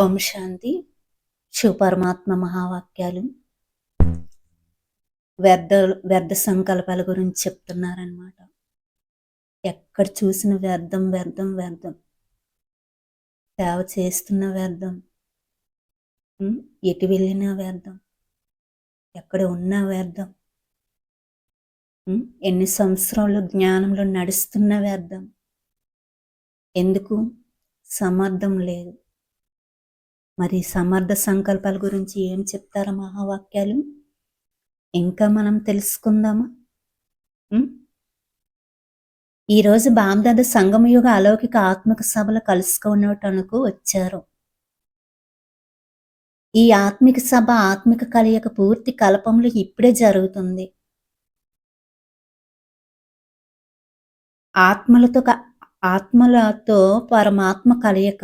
ఓం శాంతి. శివపరమాత్మ మహావాక్యాలు. వ్యర్థ వ్యర్థ సంకల్పాల గురించి చెప్తున్నారనమాట ఎక్కడ చూసిన వ్యర్థం వ్యర్థం వ్యర్థం. సేవ చేస్తున్న వ్యర్థం. ఎటు వెళ్ళినా వ్యర్థం. ఎక్కడ ఉన్నా వ్యర్థం. ఎన్ని సంవత్సరాలు జ్ఞానంలో నడుస్తున్న వ్యర్థం. ఎందుకు? సమర్థం లేదు. మరి సమర్థ సంకల్పాల గురించి ఏం చెప్తారా మహావాక్యాలు? ఇంకా మనం తెలుసుకుందామా? ఈరోజు బామ్దాద సంగమయుగ అలౌకిక ఆత్మిక సభలు కలుసుకున్నటనుకు వచ్చారు. ఈ ఆత్మిక సభ ఆత్మిక కలయిక పూర్తి కల్పంలో ఇప్పుడే జరుగుతుంది. ఆత్మలతో ఆత్మలతో పరమాత్మ కలయిక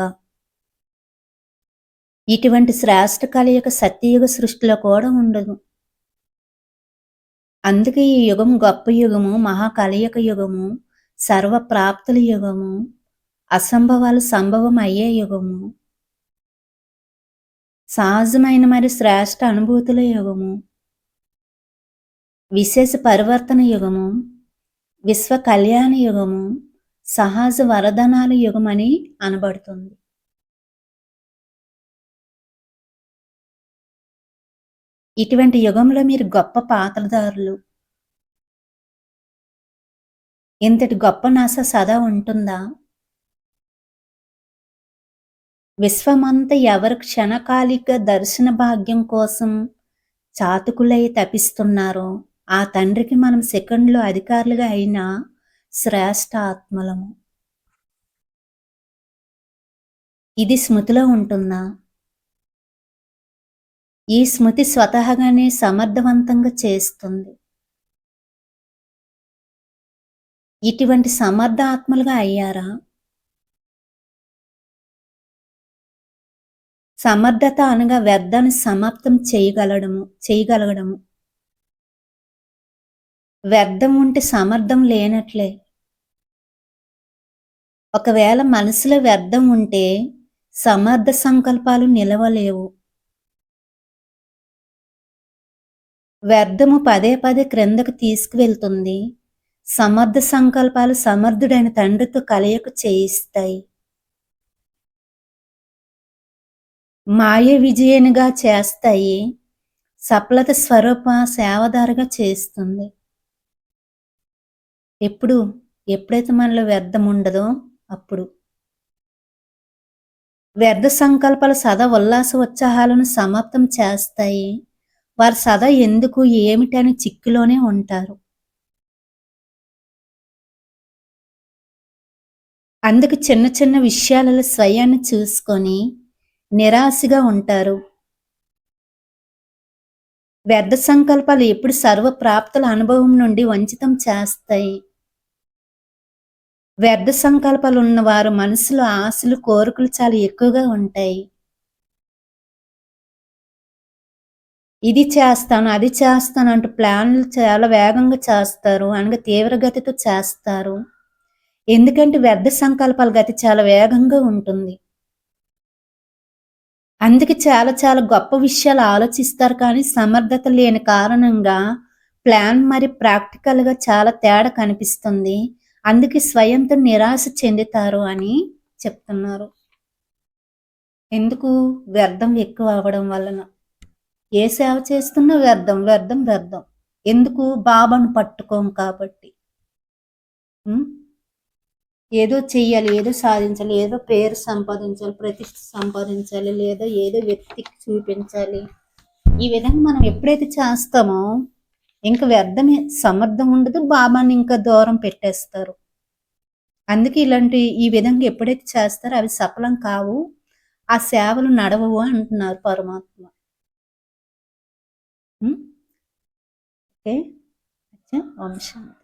ఇటువంటి శ్రేష్ఠ కలయిక సత్యయుగ సృష్టిలో కూడా ఉండదు. అందుకే ఈ యుగం గొప్ప యుగము మహాకలయక యుగము సర్వప్రాప్తుల యుగము అసంభవాలు సంభవం అయ్యే యుగము సహజమైన మరి శ్రేష్ఠ అనుభూతుల యుగము విశేష పరివర్తన యుగము విశ్వ కళ్యాణ యుగము సహజ వరదనాల యుగమని అనబడుతుంది. ఇటువంటి యుగంలో మీరు గొప్ప పాత్రదారులు ఇంతటి గొప్ప నాస సదా ఉంటుందా? విశ్వమంతా ఎవరు క్షణకాలిక దర్శన భాగ్యం కోసం చాతుకులై తపిస్తున్నారో ఆ తండ్రికి మనం సెకండ్లో అధికారులుగా అయిన శ్రేష్ఠ ఆత్మలము ఇది స్మృతిలో ఉంటుందా? ఈ స్మృతి స్వతహాగానే సమర్థవంతంగా చేస్తుంది. ఇటువంటి సమర్థ ఆత్మలుగా అయ్యారా? సమర్థత అనగా వ్యర్థాన్ని సమాప్తం చేయగలడము చేయగలగడము. వ్యర్థం ఉంటే సమర్థం లేనట్లే. ఒకవేళ మనసులో వ్యర్థం ఉంటే సమర్థ సంకల్పాలు నిలవలేవు. వ్యర్థము పదే పదే క్రిందకు తీసుకువెళ్తుంది. సమర్థ సంకల్పాలు సమర్థుడైన తండ్రితో కలయకు చేయిస్తాయి. మాయ విజయనుగా చేస్తాయి. సఫలత స్వరూప సేవదారుగా చేస్తుంది. ఎప్పుడు ఎప్పుడైతే మనలో వ్యర్థం ఉండదో అప్పుడు. వ్యర్థ సంకల్పాలు సదా ఉల్లాస ఉత్సాహాలను సమాప్తం చేస్తాయి. వారు సదా ఎందుకు ఏమిటని చిక్కులోనే ఉంటారు. అందుకు చిన్న చిన్న విషయాలలో స్వయాన్ని చూసుకొని నిరాశగా ఉంటారు. వ్యర్థ సంకల్పాలు ఎప్పుడు సర్వప్రాప్తుల అనుభవం నుండి వంచితం చేస్తాయి. వ్యర్థ సంకల్పాలు ఉన్నవారు మనసులో ఆశలు కోరికలు చాలా ఎక్కువగా ఉంటాయి. ఇది చేస్తాను అది చేస్తాను అంటూ ప్లాన్లు చాలా వేగంగా చేస్తారు. అనగా తీవ్రగతితో చేస్తారు. ఎందుకంటే వ్యర్థ సంకల్పాల గతి చాలా వేగంగా ఉంటుంది. అందుకే చాలా చాలా గొప్ప విషయాలు ఆలోచిస్తారు కానీ సమర్థత లేని కారణంగా ప్లాన్ మరి ప్రాక్టికల్గా చాలా తేడా కనిపిస్తుంది. అందుకే స్వయంతో నిరాశ చెందుతారు అని చెప్తున్నారు. ఎందుకు? వ్యర్థం ఎక్కువ అవ్వడం వలన. ఏ సేవ చేస్తున్నా వ్యర్థం వ్యర్థం వ్యర్థం. ఎందుకు? బాబాను పట్టుకోం కాబట్టి. ఏదో చెయ్యాలి ఏదో సాధించాలి ఏదో పేరు సంపాదించాలి ప్రతిష్ట సంపాదించాలి లేదా ఏదో వ్యక్తికి చూపించాలి. ఈ విధంగా మనం ఎప్పుడైతే చేస్తామో ఇంకా వ్యర్థమే సమర్థం ఉండదు బాబాని ఇంకా దూరం పెట్టేస్తారు. అందుకే ఇలాంటి ఈ విధంగా ఎప్పుడైతే చేస్తారో అవి సఫలం కావు. ఆ సేవలు నడవవు అంటున్నారు పరమాత్మ. ഓക്കെ അച്ഛൻ ഓം ശാന്തി